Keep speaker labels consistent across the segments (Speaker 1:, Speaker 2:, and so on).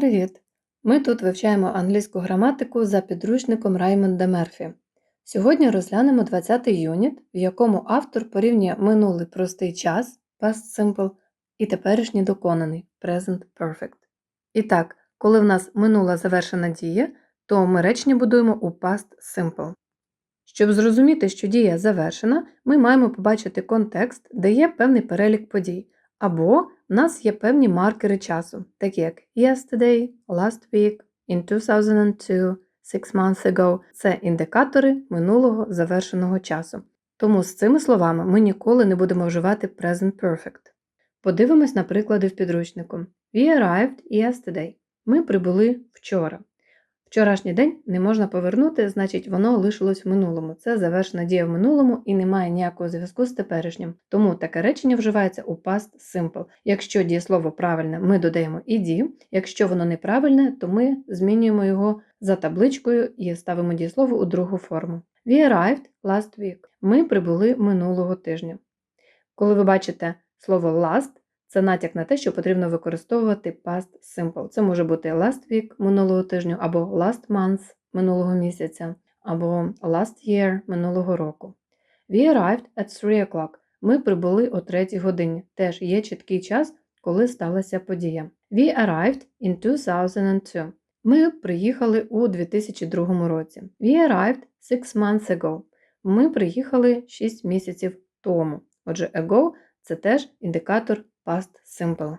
Speaker 1: привіт! Ми тут вивчаємо англійську граматику за підручником Раймонда Мерфі. Сьогодні розглянемо 20-й юніт, в якому автор порівнює минулий простий час past simple і теперішній доконаний present perfect. І так, коли в нас минула завершена дія, то ми речення будуємо у past simple. Щоб зрозуміти, що дія завершена, ми маємо побачити контекст, де є певний перелік подій. Або в нас є певні маркери часу, такі як yesterday, last week, in 2002, six months ago. Це індикатори минулого завершеного часу. Тому з цими словами ми ніколи не будемо вживати present perfect. Подивимось на приклади в підручнику. We arrived yesterday. Ми прибули вчора. Вчорашній день не можна повернути, значить воно лишилось в минулому. Це завершена дія в минулому і не має ніякого зв'язку з теперішнім. Тому таке речення вживається у past simple. Якщо дієслово правильне, ми додаємо «ed», Якщо воно неправильне, то ми змінюємо його за табличкою і ставимо дієслово у другу форму. We arrived last week. Ми прибули минулого тижня. Коли ви бачите слово last, це натяк на те, що потрібно використовувати past simple. Це може бути last week минулого тижня, або last month минулого місяця, або last year минулого року. We arrived at 3 o'clock. Ми прибули о 3 годині. Теж є чіткий час, коли сталася подія. We arrived in 2002. Ми приїхали у 2002 році. We arrived six months ago. Ми приїхали 6 місяців тому. Отже, ago це теж індикатор past simple.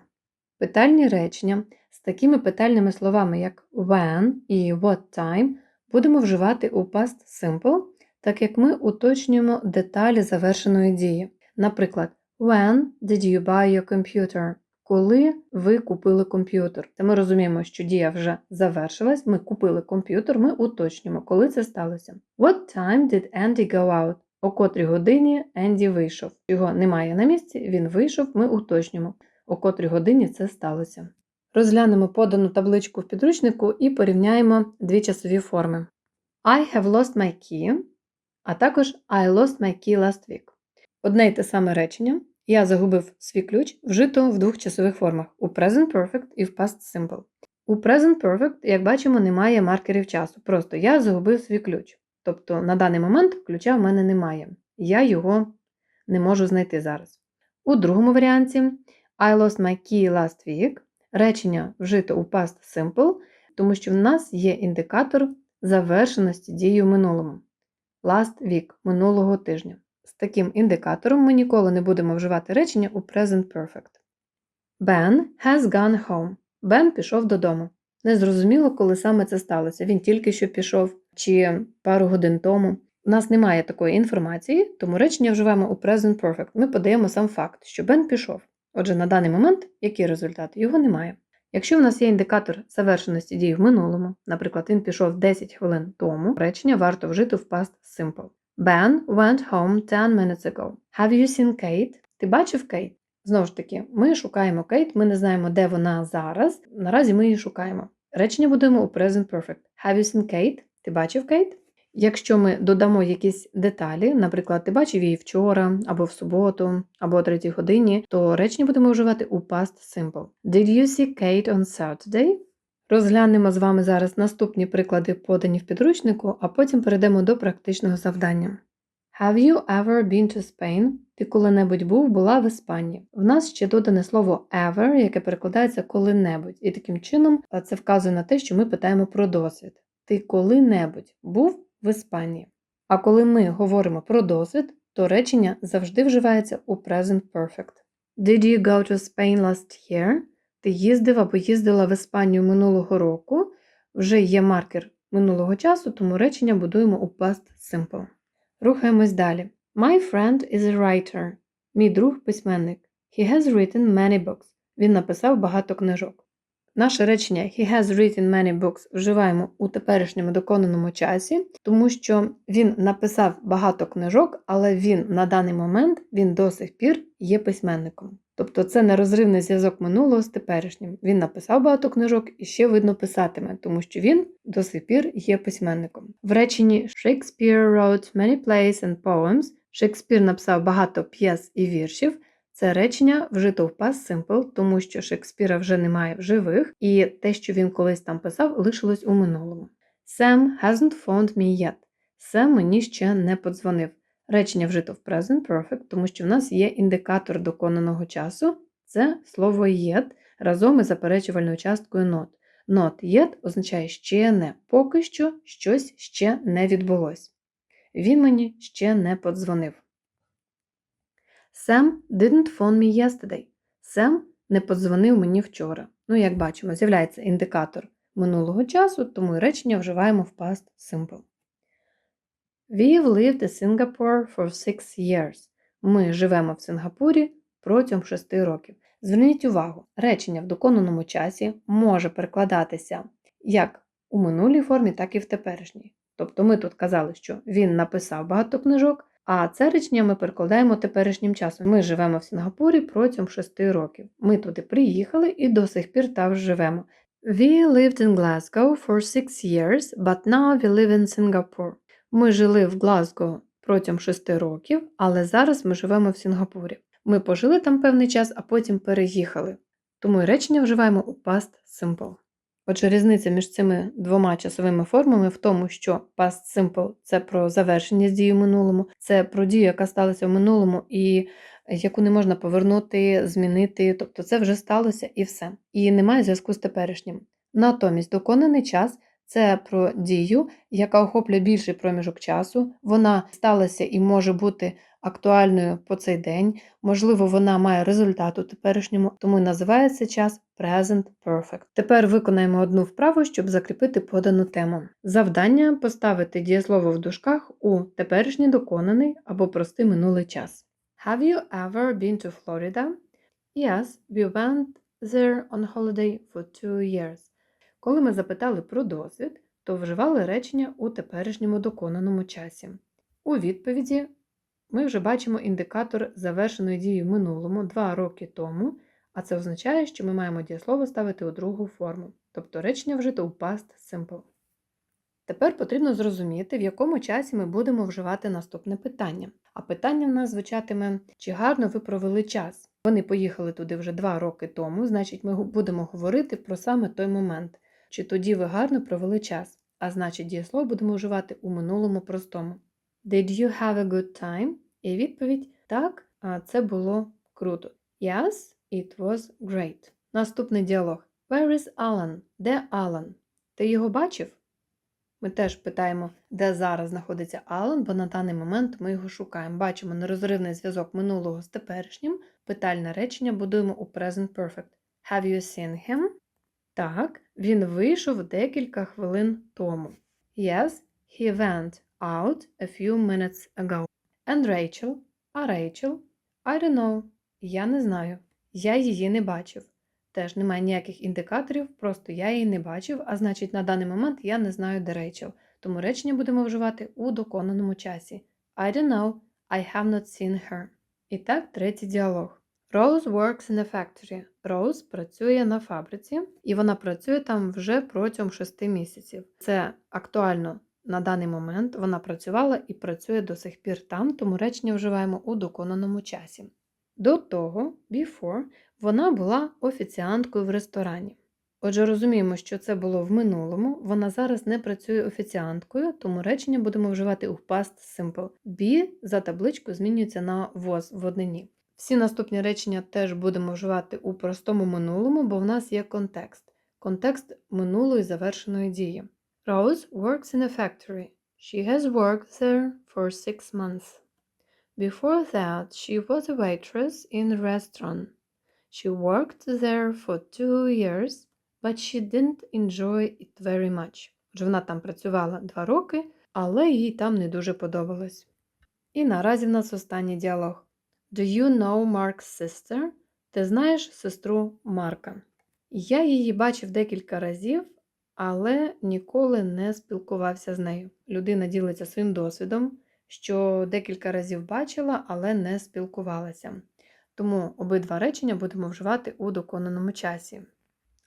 Speaker 1: Питальні речення з такими питальними словами, як when і what time, будемо вживати у past simple, так як ми уточнюємо деталі завершеної дії. Наприклад, When did you buy your computer? Коли ви купили комп'ютер. Та ми розуміємо, що дія вже завершилась, ми купили комп'ютер, ми уточнюємо, коли це сталося. What time did Andy go out? О котрій годині Енді вийшов. Його немає на місці, він вийшов, ми уточнюємо, о котрій годині це сталося. Розглянемо подану табличку в підручнику і порівняємо дві часові форми. I have lost my key, а також I lost my key last week. Одне й те саме речення. Я загубив свій ключ вжито в двох часових формах у Present Perfect і в Past Simple. У Present Perfect, як бачимо, немає маркерів часу. Просто я загубив свій ключ. Тобто на даний момент ключа в мене немає. Я його не можу знайти зараз. У другому варіанті I lost my key last week. Речення вжито у past simple, тому що в нас є індикатор завершеності дії в минулому. Last week минулого тижня. З таким індикатором ми ніколи не будемо вживати речення у present perfect. Ben has gone home. Бен пішов додому. Незрозуміло, коли саме це сталося. Він тільки що пішов чи пару годин тому. У нас немає такої інформації, тому речення вживаємо у present perfect. Ми подаємо сам факт, що Бен пішов. Отже, на даний момент який результат? Його немає. Якщо в нас є індикатор завершеності дії в минулому, наприклад, він пішов 10 хвилин тому, речення варто вжити в past simple. Ben went home 10 minutes ago. Have you seen Kate? Ти бачив Кейт? Знову ж таки, ми шукаємо Кейт, ми не знаємо, де вона зараз. Наразі ми її шукаємо. Речення будемо у present perfect. Have you seen Kate? Ти бачив Кейт? Якщо ми додамо якісь деталі, наприклад, ти бачив її вчора, або в суботу, або о третій годині, то речення будемо вживати у past simple. Did you see Kate on Saturday? Розглянемо з вами зараз наступні приклади, подані в підручнику, а потім перейдемо до практичного завдання. Have you ever been to Spain? Ти коли-небудь був, була в Іспанії. В нас ще додане слово ever, яке перекладається коли-небудь, і таким чином це вказує на те, що ми питаємо про досвід. Ти коли-небудь був в Іспанії. А коли ми говоримо про досвід, то речення завжди вживається у present perfect. Did you go to Spain last year? Ти їздив або їздила в Іспанію минулого року. Вже є маркер минулого часу, тому речення будуємо у past simple. Рухаємось далі. My friend is a writer. Мій друг письменник. He has written many books. Він написав багато книжок. Наше речення He has written many books вживаємо у теперішньому доконаному часі, тому що він написав багато книжок, але він на даний момент він до сих пір є письменником. Тобто це нерозривний зв'язок минулого з теперішнім. Він написав багато книжок і ще видно писатиме, тому що він до сих пір є письменником. В реченні Shakespeare wrote many plays and poems. Шекспір написав багато п'єс і віршів. Це речення вжито в past simple, тому що Шекспіра вже немає в живих, і те, що він колись там писав, лишилось у минулому. Sam hasn't phoned me yet. Сем мені ще не подзвонив. Речення вжито в present perfect, тому що в нас є індикатор доконаного часу. Це слово yet разом із заперечувальною часткою not. Not yet означає ще не. Поки що щось ще не відбулось. Він мені ще не подзвонив. Sam didn't phone me yesterday. Сем не подзвонив мені вчора. Ну, як бачимо, з'являється індикатор минулого часу, тому і речення вживаємо в past simple. We've lived in Singapore for six years. Ми живемо в Сингапурі протягом 6 років. Зверніть увагу, речення в доконаному часі може перекладатися як у минулій формі, так і в теперішній. Тобто ми тут казали, що він написав багато книжок, а це речення ми перекладаємо теперішнім часом. Ми живемо в Сингапурі протягом 6 років. Ми туди приїхали і до сих пір там живемо. We lived in Glasgow for six years, but now we live in Singapore. Ми жили в Глазго протягом 6 років, але зараз ми живемо в Сінгапурі. Ми пожили там певний час, а потім переїхали. Тому речення вживаємо у past simple. Отже, різниця між цими двома часовими формами в тому, що past simple це про завершення з дії в минулому, це про дію, яка сталася в минулому, і яку не можна повернути, змінити, тобто це вже сталося і все. І немає зв'язку з теперішнім. Натомість доконаний час це про дію, яка охоплює більший проміжок часу. Вона сталася і може бути актуальною по цей день. Можливо, вона має результат у теперішньому, тому і називається час Present Perfect. Тепер виконаємо одну вправу, щоб закріпити подану тему. Завдання поставити дієслово в дужках у теперішній доконаний або простий минулий час. Have you ever been to Florida? Yes, we went there on holiday for two years. Коли ми запитали про досвід, то вживали речення у теперішньому доконаному часі. У відповіді ми вже бачимо індикатор завершеної дії в минулому два роки тому, а це означає, що ми маємо дієслово ставити у другу форму, тобто речення вжито у past simple. Тепер потрібно зрозуміти, в якому часі ми будемо вживати наступне питання. А питання в нас звучатиме, чи гарно ви провели час. Вони поїхали туди вже два роки тому, значить, ми будемо говорити про саме той момент, чи тоді ви гарно провели час, а значить, дієслово будемо вживати у минулому простому. Did you have a good time? І відповідь так, це було круто. Yes, it was great. Наступний діалог. Where is Alan? Де Алан? Ти його бачив? Ми теж питаємо, де зараз знаходиться Алан, бо на даний момент ми його шукаємо. Бачимо нерозривний зв'язок минулого з теперішнім. Питальне речення будуємо у Present Perfect. Have you seen him? Так, він вийшов декілька хвилин тому. Yes, he went out a few minutes ago. And Rachel? А Rachel? I don't know. Я не знаю. Я її не бачив. Теж немає ніяких індикаторів, просто я її не бачив, а значить, на даний момент я не знаю, де Рейчел. Тому речення будемо вживати у доконаному часі. I don't know, I have not seen her. І так, третій діалог. Rose works in a factory. Rose працює на фабриці, і вона працює там вже протягом 6 місяців. Це актуально на даний момент. Вона працювала і працює до сих пір там, тому речення вживаємо у доконаному часі. До того, before, вона була офіціанткою в ресторані. Отже, розуміємо, що це було в минулому, вона зараз не працює офіціанткою, тому речення будемо вживати у past simple. Be за табличкою змінюється на was в однині. Всі наступні речення теж будемо вживати у простому минулому, бо в нас є контекст. Контекст минулої завершеної дії. Rose works in a factory. She has worked there for six months. Before that, she was a waitress in a restaurant. She worked there for two years, but she didn't enjoy it very much. Вона там працювала два роки, але їй там не дуже подобалось. І наразі в нас останній діалог. Do you know Mark's sister? Ти знаєш сестру Марка? Я її бачив декілька разів, але ніколи не спілкувався з нею. Людина ділиться своїм досвідом, що декілька разів бачила, але не спілкувалася. Тому обидва речення будемо вживати у доконаному часі.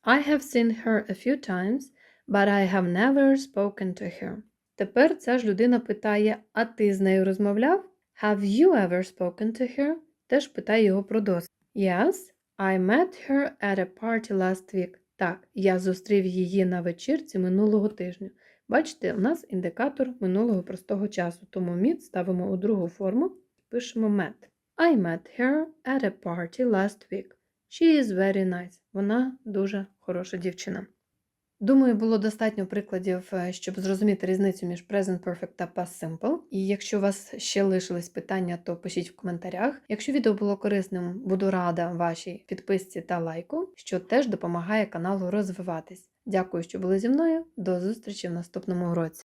Speaker 1: I have seen her a few times, but I have never spoken to her. Тепер ця ж людина питає: А ти з нею розмовляв? Have you ever spoken to her? теж питає його про досвід. Yes, I met her at a party last week. Так, я зустрів її на вечірці минулого тижня. Бачите, у нас індикатор минулого простого часу, тому meet ставимо у другу форму, пишемо met. I met her at a party last week. She is very nice. Вона дуже хороша дівчина. Думаю, було достатньо прикладів, е, щоб зрозуміти різницю між Present Perfect та Past Simple. І якщо у вас ще лишились питання, то пишіть в коментарях. Якщо відео було корисним, буду рада вашій підписці та лайку, що теж допомагає каналу розвиватись. Дякую, що були зі мною. До зустрічі в наступному уроці.